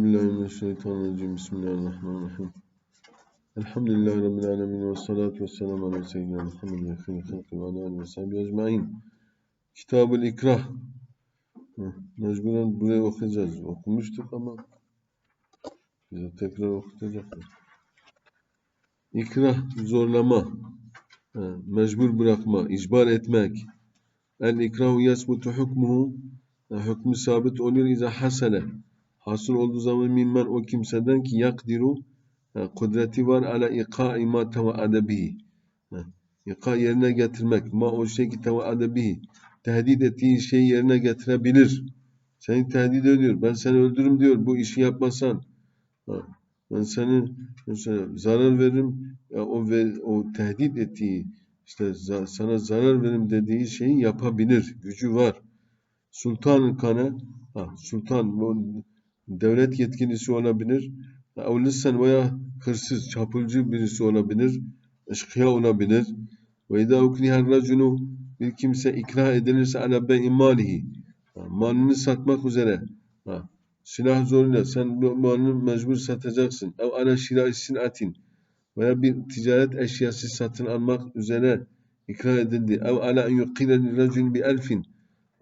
Bismillahirrahmanirrahim. Bismillahirrahmanirrahim. Elhamdülillahi Rabbil alemin ve salatu ve selamu ala seyyidina Muhammed ve khayri halkı ve ala ve sahbihi ecmain. Kitab-ül İkrah. Mecburen buraya okuyacağız. Okumuştuk ama bize tekrar okutacaklar. İkrah, zorlama, mecbur bırakma, icbar etmek. El ikrahu yasbutu hukmuhu, hükmü sabit oluyor iza hasene. Hasıl olduğu zaman mimmen o kimseden ki yakdiru kudreti var ala iqa'i ma tevaade bihi. İka yerine getirmek. Ma o şey ki tevaade bihi. Tehdit ettiği şeyi yerine getirebilir. Seni tehdit ediyor. Ben seni öldürürüm diyor. Bu işi yapmasan. Ben seni mesela zarar veririm. Ya o ve o tehdit ettiği işte sana zarar veririm dediği şeyi yapabilir. Gücü var. Sultanın kanı ha, sultan bu devlet yetkilisi olabilir. Evlissen veya hırsız, çapulcu birisi olabilir. Eşkıya olabilir. Ve idâ uknihar racunu bir kimse ikrah edilirse ala be'i malihi. Malını satmak üzere. Ha. Silah zoruyla sen bu malını mecbur satacaksın. Ev ala şirai sinatin veya bir ticaret eşyası satın almak üzere ikrah edildi. Ev ala en yuqile racun bi elfin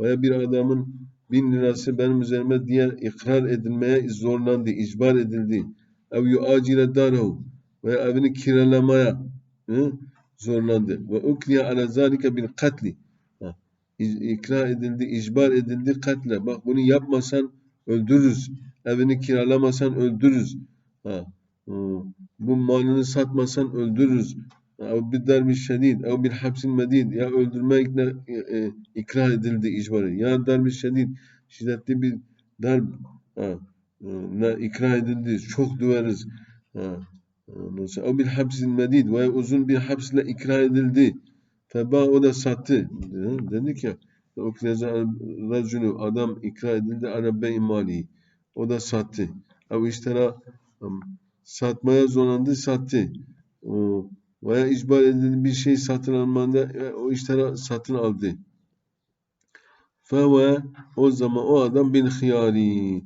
veya bir adamın bin lirası benim üzerime diye ikrar edilmeye zorlandı, icbar edildi. Ev yuacile darahu veya evini kiralamaya hı, zorlandı. Ve ukliye ala zalike bil katli. İkrar edildi, icbar edildi katle. Bak bunu yapmasan öldürürüz. Evini kiralamasan öldürürüz. Ha. Bu malını satmasan öldürürüz. Ev bir darbi şedid, ev bir hapsin medid. Ya öldürmekle e, e, ikrar edildi icbarı. Ya darbi şedid, şiddetli bir darb ha, ne ikrar edildi. Çok döveriz. Ha. Ev bir hapsin medid veya uzun bir hapsle ikrar edildi. Feba o da sattı. Dedik ya o racunu adam ikrar edildi ala bey mali. O da sattı. Ev iştera satmaya zorlandı sattı. O, veya icbar edildiği bir şey satın almanda o işleri satın aldı. Feve o zaman o adam bin hiyari.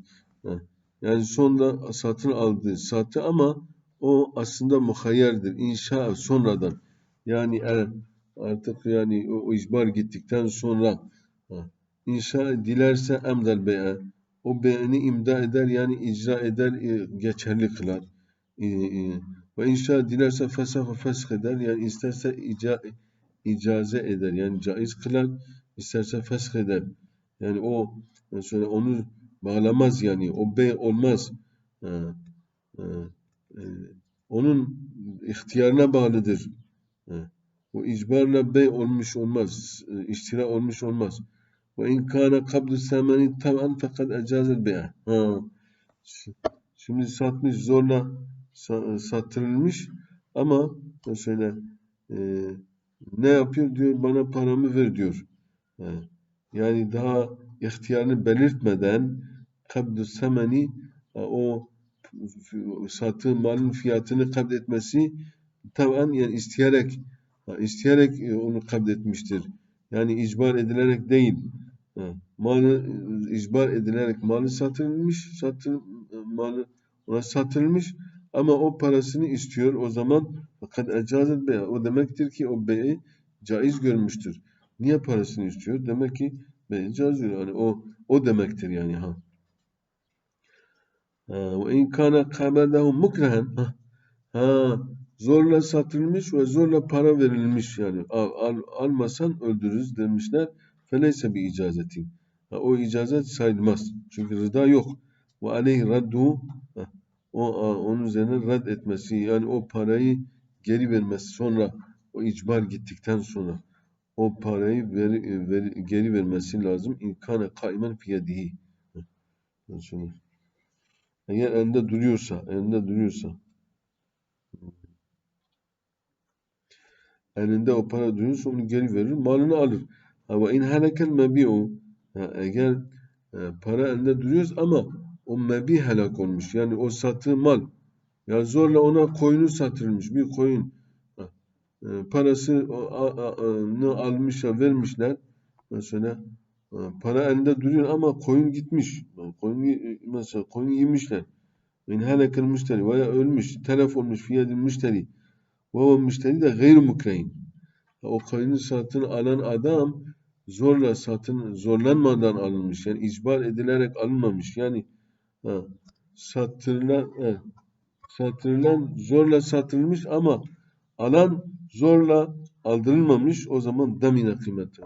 Yani sonunda satın aldı, sattı ama o aslında muhayyerdir. İnşa sonradan. Yani artık yani o, o icbar gittikten sonra inşa dilerse emdel bey'e o bey'ini imda eder yani icra eder geçerli kılar. Ve inşa dilerse fesah fesh eder. Yani isterse ica, icaze eder. Yani caiz kılar. isterse fesh eder. Yani o mesela onu bağlamaz yani. O bey olmaz. Ha, ha, e, onun ihtiyarına bağlıdır. Ha, o icbarla bey olmuş olmaz. İştira olmuş olmaz. Ve in kana kabdu semeni taban fakat ecazel bey'a. Şimdi satmış zorla sattırılmış ama mesela e, ne yapıyor diyor bana paramı ver diyor. E, yani daha ihtiyarını belirtmeden kabdü semeni o sattığı malın fiyatını kabd etmesi taban yani isteyerek isteyerek onu kabd etmiştir. Yani icbar edilerek değil. Malı icbar edilerek malı satılmış, satıl malı ona satılmış ama o parasını istiyor o zaman fakat ecazet bey o demektir ki o beyi caiz görmüştür. Niye parasını istiyor? Demek ki bey caiz yani o o demektir yani ha. Ve in kana kabedahu mukrahen ha zorla satılmış ve zorla para verilmiş yani al, al, almasan öldürürüz demişler. Feleyse bir icazetin. O icazet sayılmaz. Çünkü rıda yok. Ve aleyhi raddu o onun üzerine red etmesi yani o parayı geri vermesi sonra o icbar gittikten sonra o parayı ver, ver, geri vermesi lazım. İnkane kaimen fiyedihi. Eğer elinde duruyorsa, elinde duruyorsa elinde o para duruyorsa onu geri verir, malını alır. Ama in helekel mebi'u eğer e, para elinde duruyorsa ama o mebi helak olmuş. Yani o sattığı mal. Ya zorla ona koyunu satılmış. Bir koyun e, parasını almışlar, vermişler. Mesela para elinde duruyor ama koyun gitmiş. Koyun mesela koyun yemişler. min helekel müşteri veya ölmüş, telef olmuş fiyedil müşteri ve o müşteri de gayr mukrehin. O koyunu satın alan adam zorla satın zorlanmadan alınmış. Yani icbar edilerek alınmamış. Yani ha, evet, sattırılan zorla satılmış ama alan zorla aldırılmamış. O zaman damine kıymeti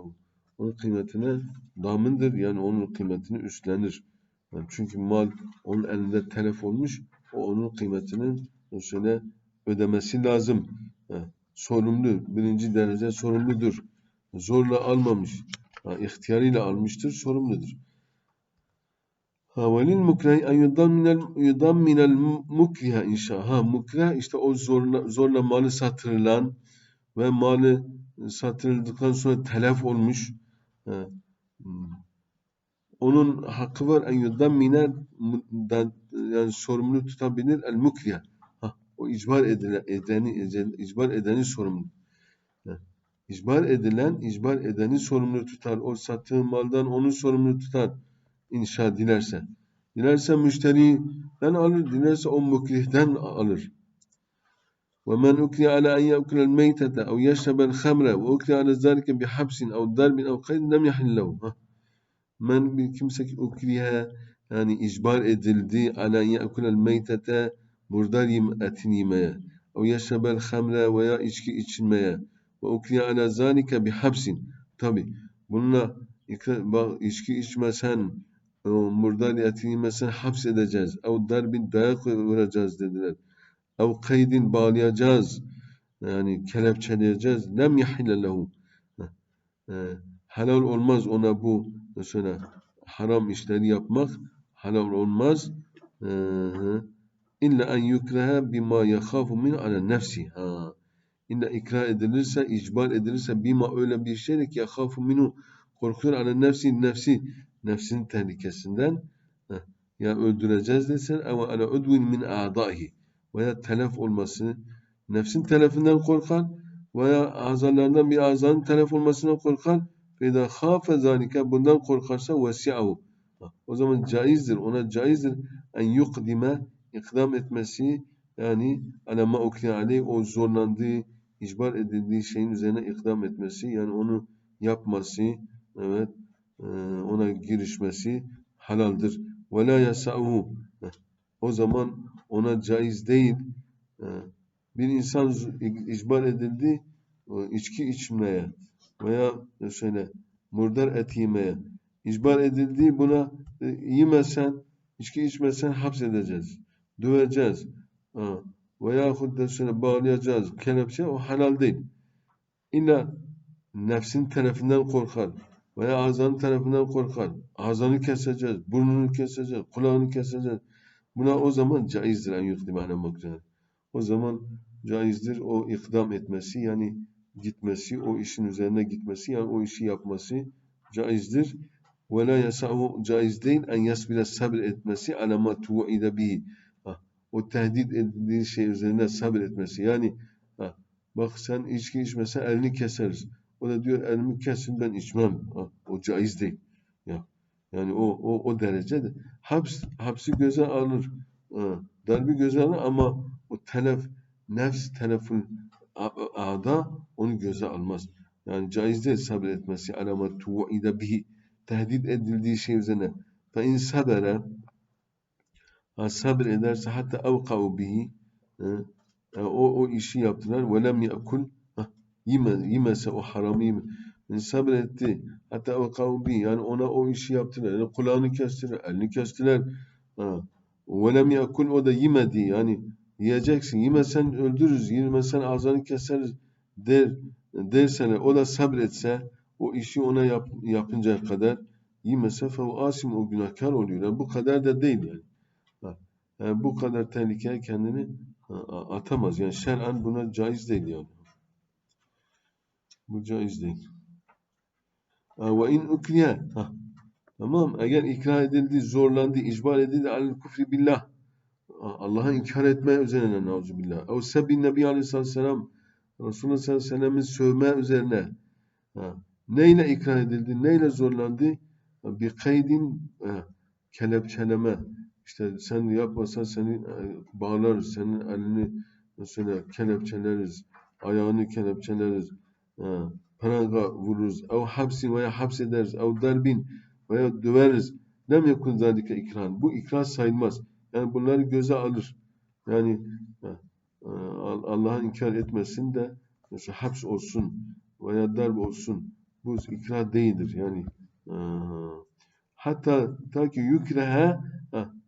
onun kıymetine damındır. Yani onun kıymetini üstlenir. Yani çünkü mal onun elinde telef olmuş. O onun kıymetini şöyle ödemesi lazım. Ha, sorumlu. Birinci derece sorumludur. Zorla almamış. Ha, ihtiyarıyla almıştır. Sorumludur. Ha velil mukreh en yudamminel yudamminel mukriha inşa. Ha mukreh işte o zorla zorla malı satırılan ve malı satırıldıktan sonra telef olmuş. Ha. Onun hakkı var en yudammine yani sorumlu tutabilir el mukriha. Ha, o icbar edilen, edeni, icbar edeni sorumlu. Ha, icbar edilen, icbar edeni sorumlu tutar. O sattığı maldan onu sorumlu tutar İnşa dilerse. Dilerse müşteriden alır, dilerse o mukrihten alır. ومن أكره على أن يأكل الميتة أو يشرب الخمر وأكره على ذلك بحبس أو ضرب أو قيد لم يحل له. Men bir kimse ki ukrihe yani icbar edildi ala ye'kulel meytete murdar yem etin yemeye o yeşrebel hamre veya içki içilmeye ve ukrihe ala zalike bi hapsin tabi bununla içki içmesen o murdar etin yemesen hapsedeceğiz. Ev darbin dayak vuracağız dediler. Ev kaydin bağlayacağız. Yani kelepçeleyeceğiz lem yahille lehu. Helal olmaz ona bu mesela haram işleri yapmak halal olmaz. İlla en yukreha bima yakhafu min ala nefsi. Ha. İlla ikra edilirse, icbar edilirse bima öyle bir şey ki yakhafu minu korkuyor ala nefsi nefsi nefsin tehlikesinden ya öldüreceğiz desen ama ala udvin min a'dahi veya telef olması nefsin telefinden korkar veya azalarından bir azanın telef olmasından korkar فَاِذَا خَافَ ذَٰلِكَ Bundan korkarsa وَسِعَهُ O zaman caizdir, ona caizdir en yukdime ikdam etmesi yani alema ukri aleyh o zorlandığı, icbar edildiği şeyin üzerine ikdam etmesi yani onu yapması, evet ona girişmesi halaldir. Ve la yasa'uhu o zaman ona caiz değil. Bir insan icbar edildi içki içmeye veya şöyle murdar et yemeye icbar edildiği buna e, yemesen, içki içmesen hapsedeceğiz, döveceğiz. Veyahut da şöyle bağlayacağız, kelepçe o halal değil. İlla nefsin tarafından korkar veya ağzının tarafından korkar. Ağzını keseceğiz, burnunu keseceğiz, kulağını keseceğiz. Buna o zaman caizdir en yukdimane makzene. O zaman caizdir o ikdam etmesi yani gitmesi, o işin üzerine gitmesi yani o işi yapması caizdir. Ve la yasahu caiz değil en yasbire sabır etmesi alama tu'ide bihi. O tehdit edildiği şey üzerine sabır etmesi. Yani bak sen içki içmesen elini keseriz. O da diyor elimi kesin ben içmem. O caiz değil. Ya. Yani o o o derecede haps hapsi göze alır. Ha, darbi göze alır ama o telef nefs telefun ağda onu göze almaz. Yani caiz değil sabretmesi alama tu'ide bihi tehdit edildiği şey üzerine. Fe in sabere ha sabır ederse hatta evkav bihi o o işi yaptılar ve lem yakul yeme, yemese o haramı yeme. Yani sabretti. Hatta evkav bihi yani ona o işi yaptılar. Yani kulağını kestiler, elini kestiler. Ha. Lem yakul o da yemedi yani yiyeceksin. Yemesen öldürürüz, yemesen ağzını keseriz der, dersen o da sabretse o işi ona yap, yapıncaya kadar yemese fe asim o günahkar oluyor. Yani bu kadar da değil yani. yani bu kadar tehlikeye kendini atamaz. Yani şer'an buna caiz değil yani. Bu caiz değil. Ve in ukriye Tamam. Eğer ikra edildi, zorlandı, icbar edildi alel kufri billah. Allah'a inkar etme üzerine nauzubillah. Ev sebbin Nebi Aleyhisselatü Vesselam Resulullah sallallahu aleyhi ve sellem'in sövme üzerine ha, neyle ikra edildi, neyle zorlandı? Bir kaydin kelepçeleme, işte sen yapmasan seni e, bağlarız, senin elini mesela kelepçeleriz, ayağını kelepçeleriz, pranga vururuz, ev hapsin veya hapsederiz, ev darbin veya döveriz. Lem yekun zalike ikran. Bu ikrar sayılmaz. Yani bunları göze alır. Yani e, Allah'a inkar etmesin de mesela haps olsun veya darp olsun. Bu ikrar değildir. Yani e, hatta ta ki yükrehe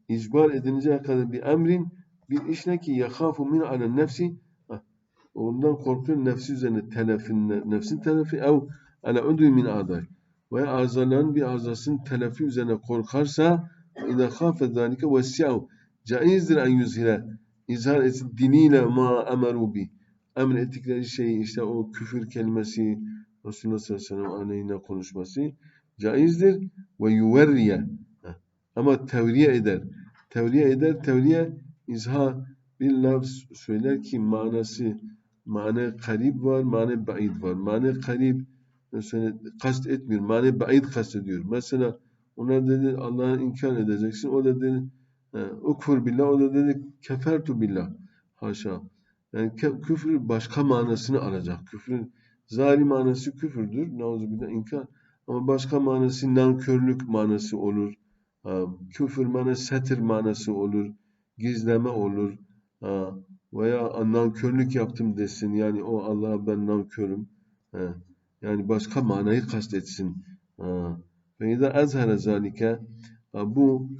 icbar edileceği kadar bir emrin bir işle ki yakhafu min ala nefsi ondan korkuyor nefsi üzerine telefin nefsin telefi ev ala udvi min aday. Ve azaların bir azasının telefi üzerine korkarsa ina khafe zalike vesi'u caizdir en yüzhile izhar etsin diniyle ma emeru bi. Emr ettikleri şeyi işte o küfür kelimesi Resulullah sallallahu aleyhi ve sellem aleyhine konuşması caizdir. Ve yuverriye. Ama tevriye eder. Tevriye eder tevriye izhar bir laf söyler ki manası mane karib var, mane ba'id var. Mane karib mesela kast etmiyor. Mane ba'id kast ediyor. Mesela ona dedi Allah'ı inkar edeceksin. O da dedi ukfur billah. O da dedi kefertu billah. Haşa. Yani küfür başka manasını alacak. Küfrün zahiri manası küfürdür. Nauzubillah inkar. Ama başka manası nankörlük manası olur. Küfür manası setir manası olur. Gizleme olur. Veya nankörlük yaptım desin. Yani o Allah'a ben nankörüm. Yani başka manayı kastetsin. Ve izâ ezhere zâlike bu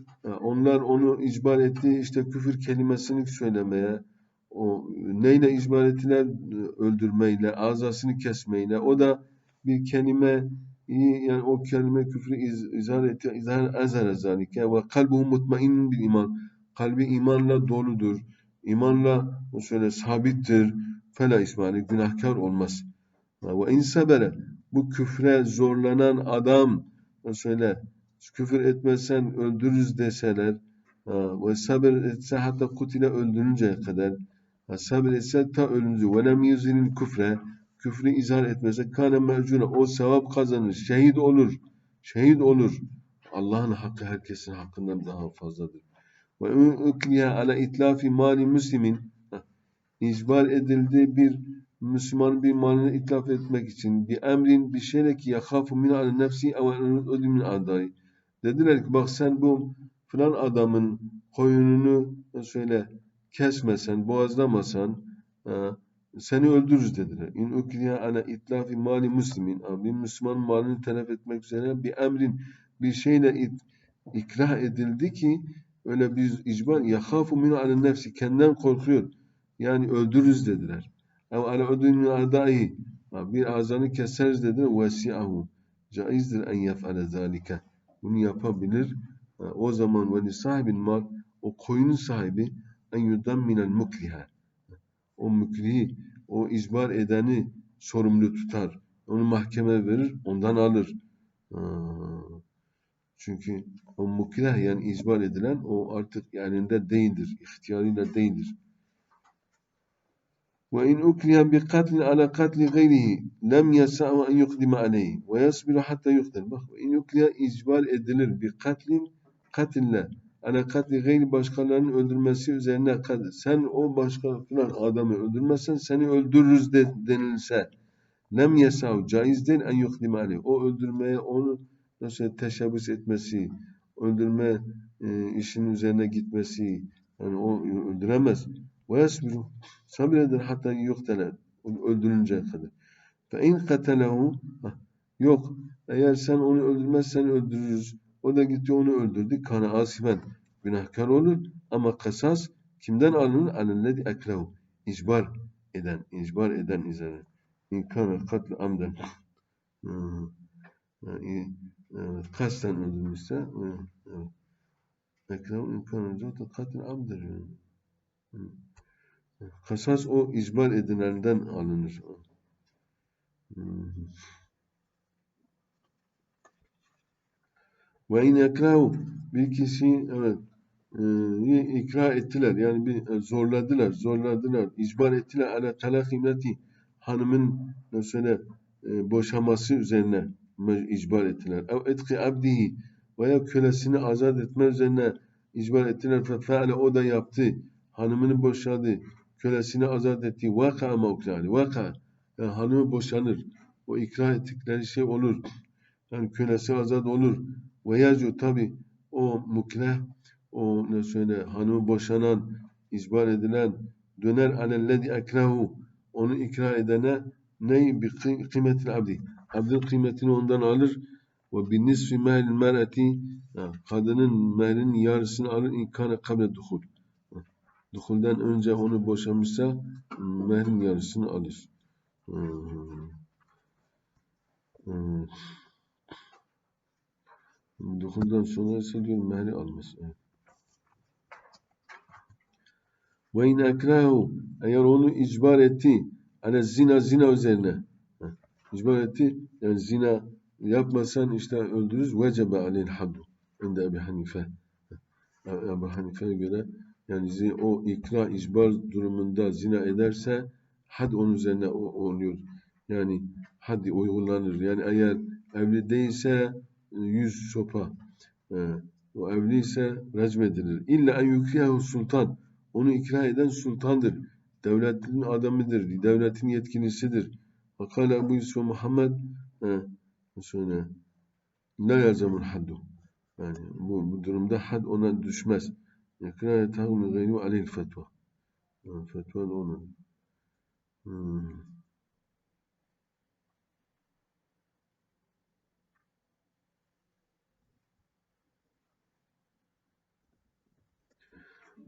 onlar onu icbar etti işte küfür kelimesini söylemeye o neyle icbar ettiler? Öldürmeyle azasını kesmeyle. O da bir kelime yani o kelime küfrü iz, izhar etti. İzhar ezhere zalike. Ve kalbuhu mutmain bil iman. Kalbi imanla doludur imanla şöyle sabittir. Fela ismani günahkar olmaz. Ve in sebere bu küfre zorlanan adam söyle küfür etmezsen öldürürüz deseler ve sabır etse hatta kutile öldürünceye kadar sabır etse ta ölünce ve lem yüzünün küfre küfrü izhar etmese kâne mecune o sevap kazanır şehit olur şehit olur. Allah'ın hakkı herkesin hakkından daha fazladır ve ukliye ala itlafi mali müslimin icbar edildi bir Müslüman bir malını itlaf etmek için bir emrin bir şeyle ki yakhafu min al nefsi ev min adayı Dediler ki bak sen bu filan adamın koyununu söyle kesmesen, boğazlamasan e, seni öldürürüz dediler. İn ukriya ana itlafi mali muslimin. Bir Müslüman malını telef etmek üzere bir emrin bir şeyle it, ikrah edildi ki öyle bir icban yahafu min ala nefsi kendinden korkuyor. Yani öldürürüz dediler. Ev ala ödün adai bir azanı keseriz dediler. Vesi'ahu. Caizdir en yef'ale zalike bunu yapabilir. O zaman ve sahibin mal o koyunun sahibi en yudam minel mukliha. O muklihi, o icbar edeni sorumlu tutar. Onu mahkeme verir, ondan alır. Çünkü o mukrih yani icbar edilen o artık yanında değildir, ihtiyarıyla değildir. وإن أكره بقتل على قتل غيره لم يسعه أن يقدم عليه ويصبر حتى يقتل bak in ukriha icbar edilir bir katlin katille ala katli gayri başkalarının öldürmesi üzerine kadar sen o başka falan adamı öldürmezsen seni öldürürüz de, denilse lem yesav caiz değil en yukdim aleyh o öldürmeye onu nasıl teşebbüs etmesi öldürme e, işinin üzerine gitmesi yani o öldüremez ve yasbiru Sabreder hatta yuktele öldürünceye kadar. Fe in katelehu yok eğer sen onu öldürmezsen öldürürüz. O da gitti onu öldürdü. Kana asiben günahkar olur ama kasas kimden alınır? Alellezi eklehu. İcbar eden, icbar eden üzerine. İn kana katlı amden. Yani, kasten öldürmüşse evet. Eklehu in kana katlı amden. Kasas o icbar edilenden alınır. Ve in ekrahu bir kişi evet e, ikra ettiler yani bir e, zorladılar zorladılar icbar ettiler ala talakimleti hanımın mesela e, boşaması üzerine icbar ettiler ev etki abdihi veya kölesini azat etme üzerine icbar ettiler. Fefeale o da yaptı. Hanımını boşadı. Kölesini azat etti. Vaka mevkâni. Vaka. Yani hanımı boşanır. O ikra ettikleri şey olur. Yani kölesi azat olur. Ve yacu tabi o mukreh o ne söyle hanımı boşanan icbar edilen döner alellezi ekrahu onu ikra edene ney bi kı- kıymetil abdi abdin kıymetini ondan alır. Ve bin nisfi mehlil mer'eti kadının mehlinin yarısını alır inkâne kable duhul. Duhulden önce onu boşamışsa mehlin yarısını alır. Hmm. Duhuldan sonra ise diyor mehri almaz. Ve in ekrahu eğer onu icbar etti ale zina zina üzerine İcbar etti yani zina yapmasan işte öldürürüz vecebe aleyhil haddu inde Ebu Hanife Ebu Hanife'ye göre yani o ikra icbar durumunda zina ederse had onun üzerine oluyor. Yani haddi uygulanır. Yani eğer evli değilse yüz sopa. Ee, o evli ise recm edilir. İlla en yukriyahu sultan. Onu ikra eden sultandır. Devletin adamıdır. Devletin yetkilisidir. Fakale Ebu Yusuf Muhammed he, söyle. La yazamul haddu. Yani bu, bu durumda had ona düşmez. İkra etahu min gayri aleyhil fetva. Yani fetva da onun. Hmm.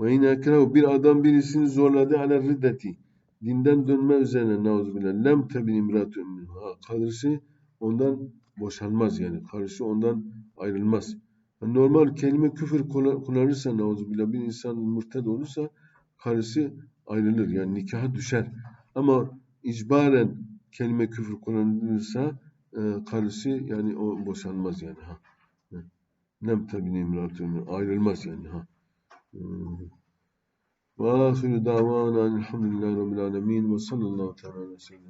Ve in ekrehu bir adam birisini zorladı ala riddeti. Dinden dönme üzerine nauzubillah. Lem tebin imratu minhu. Ha, Karısı ondan boşanmaz yani. Karısı ondan ayrılmaz. Yani normal kelime küfür kullan- kullanırsa nauzubillah bir insan mürted olursa karısı ayrılır. Yani nikaha düşer. Ama icbaren kelime küfür kullanılırsa e, karısı yani o boşanmaz yani. Ha. Lem tebin imratu minhu. Ayrılmaz yani. Ha. Hmm. Ve ahiru davana elhamdülillahi rabbil alemin ve sallallahu teala aleyhi ve sellem.